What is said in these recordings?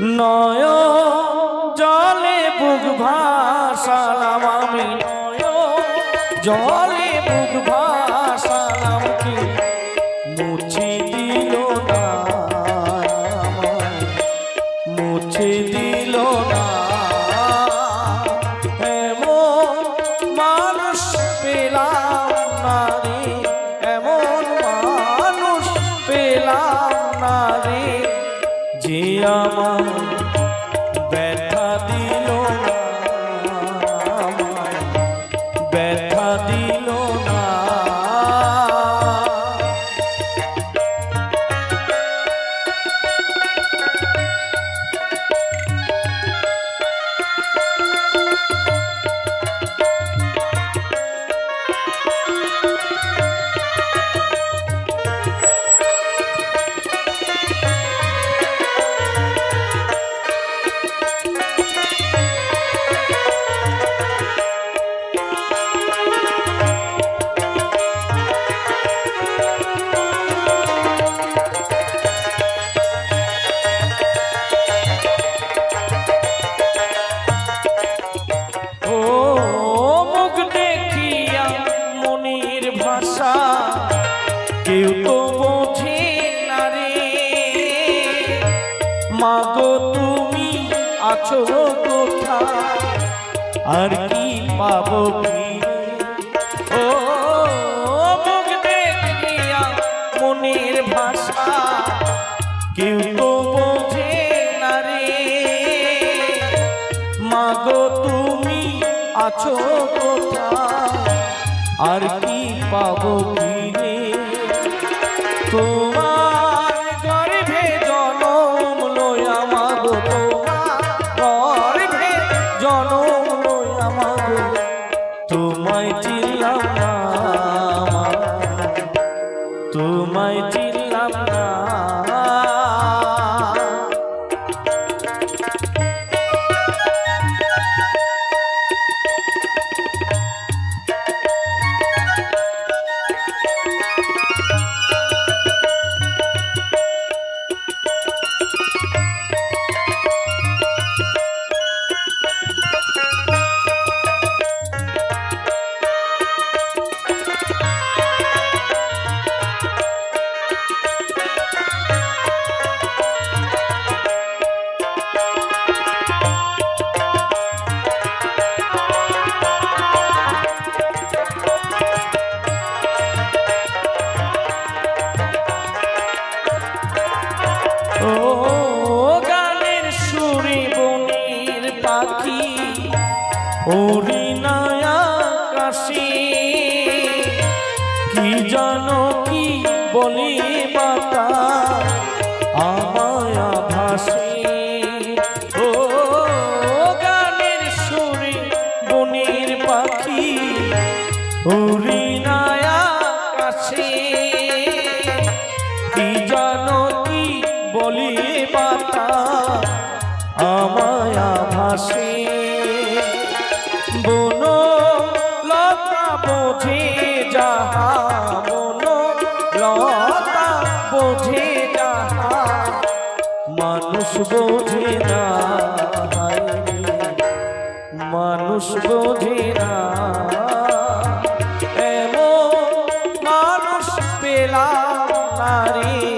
নয় জলে বুক ভাসালাম আমি। নয় জলে বুক ভাসালাম আমার কেউ তো বোঝে না রে। মাগো, তুমি আছো কোথায়? আর কি পাবো? ও মনির ভাষা। কেউ তো বোঝে না রে। মাগো, তুমি আছো কোথায়? আর কি পাবো ফিরে? জন ওরি কাশি কি জানো কি বলি মাতা আমায়া ভাসে ও গানের সুরে বনের পাখি। ওরি কাশি কি জানো কি বলি মাতা আমায়া ভাসে বোঝে না মানুষ বোঝে না এমন মানুষ পেলাম নারী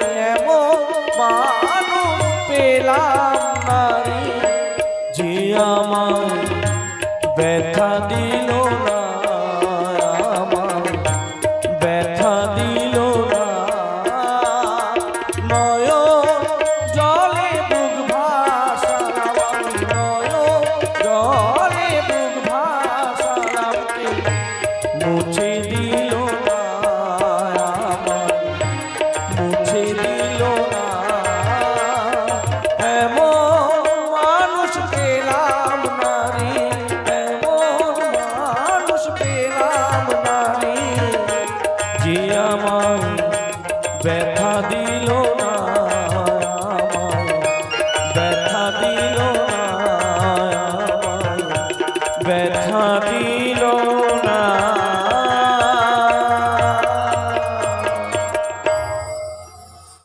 ছেড়ে